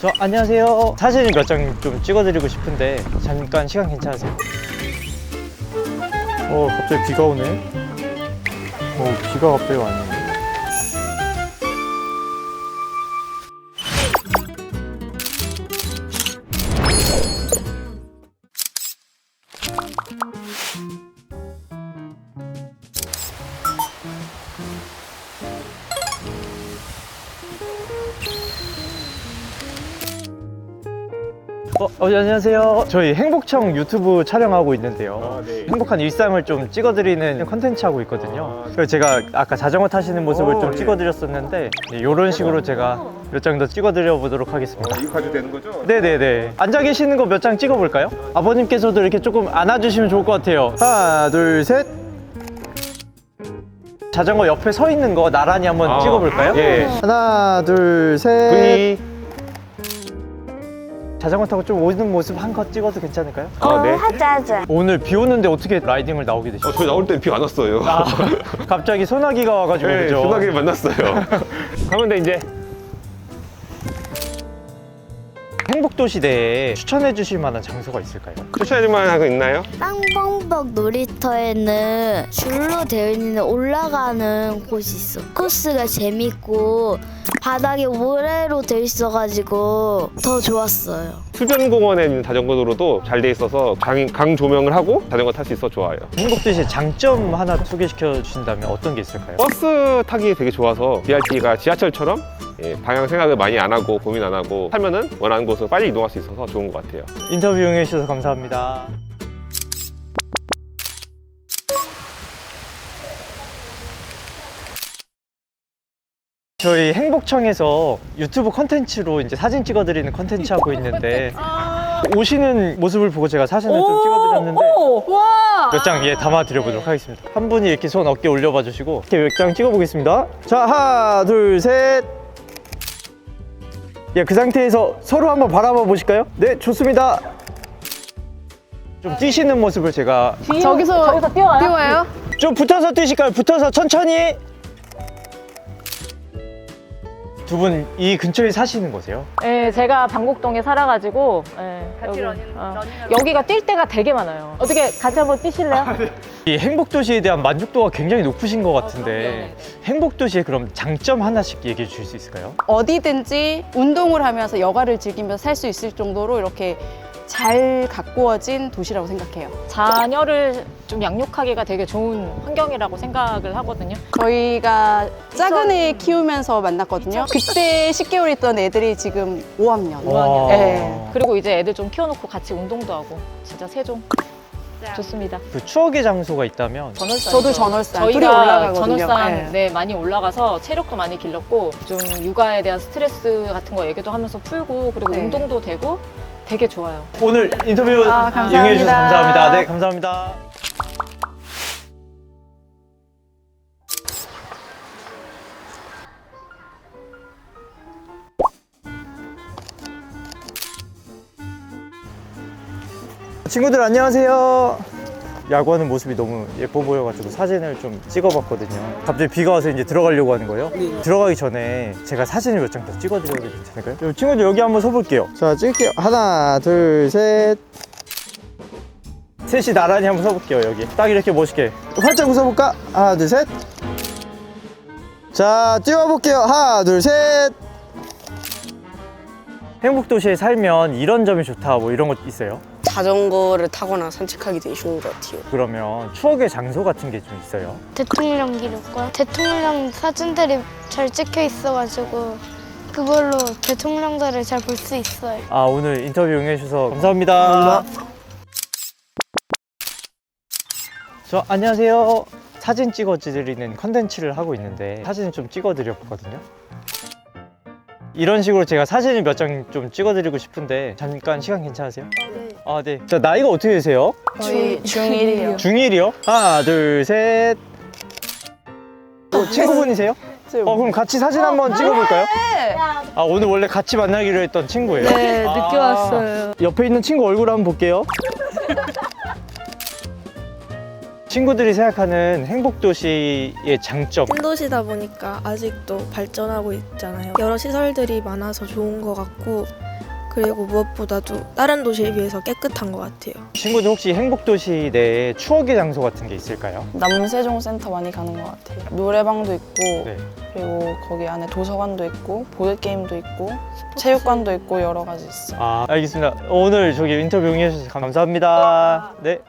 저 안녕하세요. 사진을 몇장 좀 찍어드리고 싶은데 잠깐 시간 괜찮으세요? 어 갑자기 비가 오네. 어 비가 갑자기 왔네. 어, 어, 안녕하세요. 저희 행복청 유튜브 촬영하고 있는데요. 아, 네. 행복한 일상을 좀 찍어드리는 컨텐츠 하고 있거든요. 그래서 제가 아까 자전거 타시는 모습을 어, 좀 예. 찍어드렸었는데 이런 식으로 제가 몇 장 더 찍어드려 보도록 하겠습니다. 어, 이거 가지고 되는 거죠? 네네네. 앉아 계시는 거 몇 장 찍어볼까요? 아버님께서도 이렇게 조금 안아주시면 좋을 것 같아요. 하나, 둘, 셋. 자전거 옆에 서 있는 거 나란히 한번 아, 찍어볼까요? 예. 하나, 둘, 셋. V. 자전거 타고 좀 오는 모습 한 컷 찍어도 괜찮을까요? 아, 네. 하자 하자. 오늘 비 오는데 어떻게 라이딩을 나오게 되셨어요? 어, 저희 나올 땐비안 왔어요. 아, 갑자기 소나기가 와가지고 네, 그죠? 소나기를 만났어요. 가면 돼, 이제. 행복도 시대에 추천해 주실 만한 장소가 있을까요? 추천해줄 만 한 거 있나요? 땅벙벅 놀이터에는 줄로 되어 있는 올라가는 곳이 있어. 코스가 재밌고 바닥에 모래로 되어 있어가지고 더 좋았어요. 수변 공원에 있는 자전거 도로도 잘 돼 있어서 강, 강 조명을 하고 자전거 탈 수 있어 좋아요. 행복도 시의 장점 하나 소개시켜 주신다면 어떤 게 있을까요? 버스 타기 되게 좋아서 BRT가 지하철처럼 예, 방향 생각을 많이 안 하고 고민 안 하고 타면은 원하는 곳으로 빨리 이동할 수 있어서 좋은 것 같아요. 인터뷰 응해 주셔서 감사합니다. 저희 행복청에서 유튜브 컨텐츠로 이제 사진 찍어드리는 컨텐츠 하고 있는데 오시는 모습을 보고 제가 사진을 좀 찍어드렸는데 와! 몇 장 예 담아 드려보도록 하겠습니다. 한 분이 이렇게 손 어깨 올려봐 주시고 이렇게 몇 장 찍어보겠습니다. 자 하나 둘 셋. 예, 그 상태에서 서로 한번 바라봐 보실까요? 네, 좋습니다. 좀 뛰시는 모습을 제가 저기서, 저기서 뛰어와요? 뛰어와요? 좀 붙어서 뛰실까요? 붙어서 천천히. 두 분 이 근처에 사시는 거세요? 네, 제가 방곡동에 살아가지고 네, 여기, 어, 여기가 뛸 때가 되게 많아요. 어떻게 같이 한번 뛰실래요? 이 행복도시에 대한 만족도가 굉장히 높으신 것 같은데 행복도시의 그럼 장점 하나씩 얘기해 주실 수 있을까요? 어디든지 운동을 하면서 여가를 즐기면서 살 수 있을 정도로 이렇게 잘 가꾸어진 도시라고 생각해요. 자녀를 좀 양육하기가 되게 좋은 환경이라고 생각을 하거든요. 저희가 작은 애 키우면서 만났거든요. 그때 10개월 있던 애들이 지금 5학년. 와. 네. 그리고 이제 애들 좀 키워놓고 같이 운동도 하고 진짜 세종 좋습니다. 그 추억의 장소가 있다면 전월산 저도 전월산. 둘이 저희가 올라가거든요. 전월산 네. 네. 많이 올라가서 체력도 많이 길렀고 좀 육아에 대한 스트레스 같은 거 얘기도 하면서 풀고 그리고 네. 운동도 되고 되게 좋아요. 오늘 인터뷰 아, 감사합니다. 응해 주셔서 감사합니다. 네, 감사합니다. 친구들 안녕하세요. 야구하는 모습이 너무 예뻐 보여가지고 사진을 좀 찍어봤거든요. 갑자기 비가 와서 이제 들어가려고 하는 거예요. 들어가기 전에 제가 사진을 몇 장 더 찍어드려도 괜찮을까요? 그럼 친구들 여기 한번 서볼게요. 자, 찍을게요. 하나, 둘, 셋. 셋이 나란히 한번 서볼게요, 여기. 딱 이렇게 멋있게. 활짝 웃어볼까? 하나, 둘, 셋. 자, 찍어볼게요. 하나, 둘, 셋. 행복도시에 살면 이런 점이 좋다, 뭐 이런 것 있어요? 자전거를 타거나 산책하기 되게 좋은 것 같아요. 그러면 추억의 장소 같은 게 좀 있어요? 대통령 기록관 대통령 사진들이 잘 찍혀 있어가지고 그걸로 대통령들을 잘 볼 수 있어요. 아, 오늘 인터뷰 응해주셔서 감사합니다. 저, 안녕하세요. 사진 찍어드리는 컨텐츠를 하고 있는데 사진을 좀 찍어드렸거든요. 이런 식으로 제가 사진을 몇 장 좀 찍어드리고 싶은데 잠깐 시간 괜찮으세요? 아, 네. 자, 나이가 어떻게 되세요? 저희 중1이요. 중1이요? 하나, 둘, 셋. 어, 친구분이세요? 어, 그럼 같이 사진 한번 찍어볼까요? 아, 오늘 원래 같이 만나기로 했던 친구예요? 네, 아, 늦게 왔어요. 옆에 있는 친구 얼굴 한번 볼게요. 친구들이 생각하는 행복도시의 장점. 신도시다 보니까 아직도 발전하고 있잖아요. 여러 시설들이 많아서 좋은 것 같고 그리고 무엇보다도 다른 도시에 비해서 깨끗한 것 같아요. 친구들 혹시 행복도시 내에 추억의 장소 같은 게 있을까요? 남세종 센터 많이 가는 것 같아요. 노래방도 있고 네. 그리고 거기 안에 도서관도 있고 보드 게임도 있고 체육관도 있고 여러 가지 있어요. 아 알겠습니다. 오늘 저기 인터뷰 응해주셔서 감사합니다. 네.